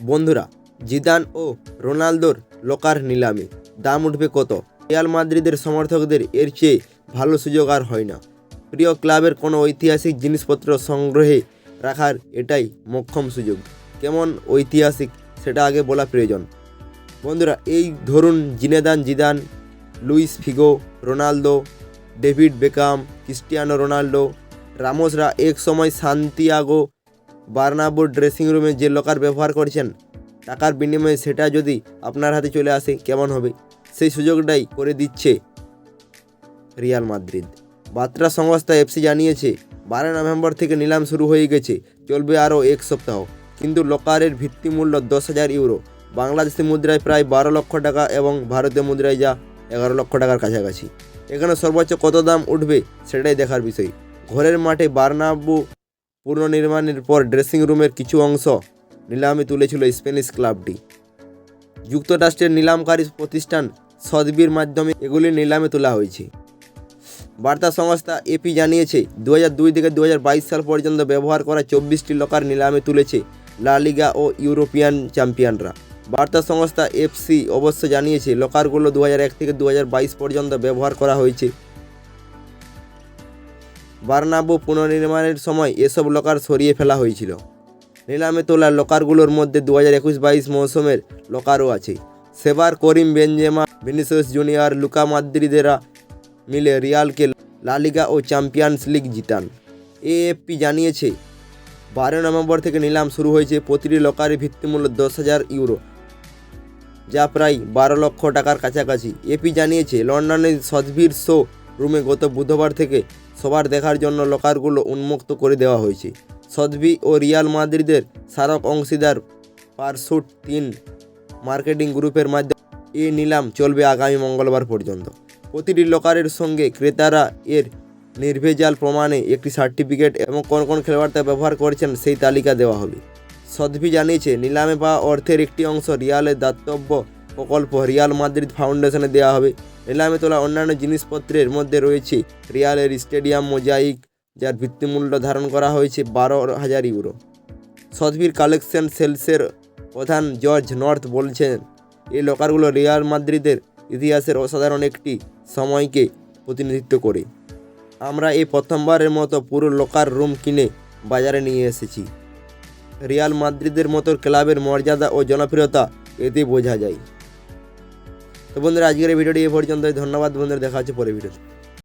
বন্ধুরা, জিদান ও রোনালদোর লোকার নিলামে। দাম উঠবে কত? রিয়াল মাদ্রিদের সমর্থকদের এর চেয়ে ভালো সুযোগ আর হয় না। প্রিয় ক্লাবের কোনো ঐতিহাসিক জিনিসপত্র সংগ্রহে রাখার এটাই মোক্ষম সুযোগ। কেমন ঐতিহাসিক সেটা আগে বলা প্রয়োজন। বন্ধুরা, এই ধরুন Zinedine Zidane, Luis Figo, Ronaldo, David Beckham, Cristiano Ronaldo রামোসরা এক সময় সান্তিয়াগো বার্নাবোর ড্রেসিং রুমে যে লকার ব্যবহার করছেন, টাকার বিনিময়ে সেটা যদি আপনার হাতে চলে আসে, কেমন হবে? সেই সুযোগটাই করে দিচ্ছে রিয়াল মাদ্রিদ। বার্তা সংস্থা এফসি জানিয়েছে, বারো নভেম্বর থেকে নিলাম শুরু হয়ে গেছে, চলবে আরও এক সপ্তাহ। কিন্তু লকারের ভিত্তিমূল্য দশ হাজার ইউরো। বাংলাদেশি মুদ্রায় প্রায় বারো লক্ষ টাকা এবং ভারতীয় মুদ্রায় যা এগারো লক্ষ টাকার কাছাকাছি। এখানে সর্বোচ্চ কত দাম উঠবে, সেটাই দেখার বিষয়। ঘরের মাঠে বার্নাব্বু পুনর্নির্মাণের পর ড্রেসিং রুমের কিছু অংশ নিলামে তুলেছিল স্প্যানিশ ক্লাবটি যুক্তরাষ্ট্রের নিলামকারী প্রতিষ্ঠান সদবির মাধ্যমে এগুলি নিলামে তোলা হয়েছে। বার্তা সংস্থা এপি জানিয়েছে দু দুই থেকে দু হাজার বাইশ সাল পর্যন্ত ব্যবহার করা চব্বিশটি লকার নিলামে তুলেছে লা লিগা ও ইউরোপিয়ান চ্যাম্পিয়নরা বার্তা সংস্থা এফসি অবশ্য জানিয়েছে লকারগুলো দু থেকে দু হাজার বাইশ পর্যন্ত ব্যবহার করা হয়েছে। বার্নাবো পুনর্নির্মাণের সময় এসব লকার সরিয়ে ফেলা হয়েছিল। নিলামে তোলা লকারগুলোর মধ্যে দু হাজার একুশ বাইশ মৌসুমের লকারও আছে। সেবার Karim Benzema, Vinicius Junior, Luka মাদ্রিদেরা মিলে রিয়ালকে লালিগা ও চ্যাম্পিয়ন্স লিগ জিতান। এএফপি জানিয়েছে, বারো নভেম্বর থেকে নিলাম শুরু হয়েছে প্রতিটি লকারের ভিত্তিমূল্য দশ হাজার ইউরো, যা প্রায় বারো লক্ষ টাকার কাছাকাছি। এপি জানিয়েছে, লন্ডনের সজভির শো রুমে গত বুধবার থেকে সবার দেখার জন্য লকারগুলো উন্মুক্ত করে দেওয়া হয়েছে। সদভি ও রিয়াল মাদ্রিদের স্মারক অংশীদার পারসুট তিন মার্কেটিং গ্রুপের মাধ্যমে এই নিলাম চলবে আগামী মঙ্গলবার পর্যন্ত। প্রতিটি লকারের সঙ্গে ক্রেতারা এর নির্ভেজাল প্রমাণে একটি সার্টিফিকেট এবং কোন কোন খেলোয়াড় তা ব্যবহার করছেন সেই তালিকা দেওয়া হবে। সদভি জানিয়েছে, নিলামে পাওয়া অর্থের একটি অংশ রিয়ালের দাতব্য প্রকল্প রিয়াল মাদ্রিদ ফাউন্ডেশনে দেওয়া হবে। নিলামে তোলা অন্যান্য জিনিসপত্রের মধ্যে রয়েছে রিয়ালের স্টেডিয়াম মোজাইক যার ভিত্তিমূল্য ধারণ করা হয়েছে বারো হাজার ইউরো। সদভির কালেকশন সেলসের প্রধান জর্জ নর্থ বলছেন, এই লকারগুলো রিয়াল মাদ্রিদের ইতিহাসের অসাধারণ একটি সময়কে প্রতিনিধিত্ব করে। আমরা এই প্রথমবারের মতো পুরো লকার রুম কিনে বাজারে নিয়ে এসেছি। রিয়াল মাদ্রিদের মতো ক্লাবের মর্যাদা ও জনপ্রিয়তা এতে বোঝা যায়। তো বন্ধুরা আজকের এই ভিডিওটি এ পর্যন্তই। ধন্যবাদ বন্ধুরা দেখা হচ্ছে পরে ভিডিওতে।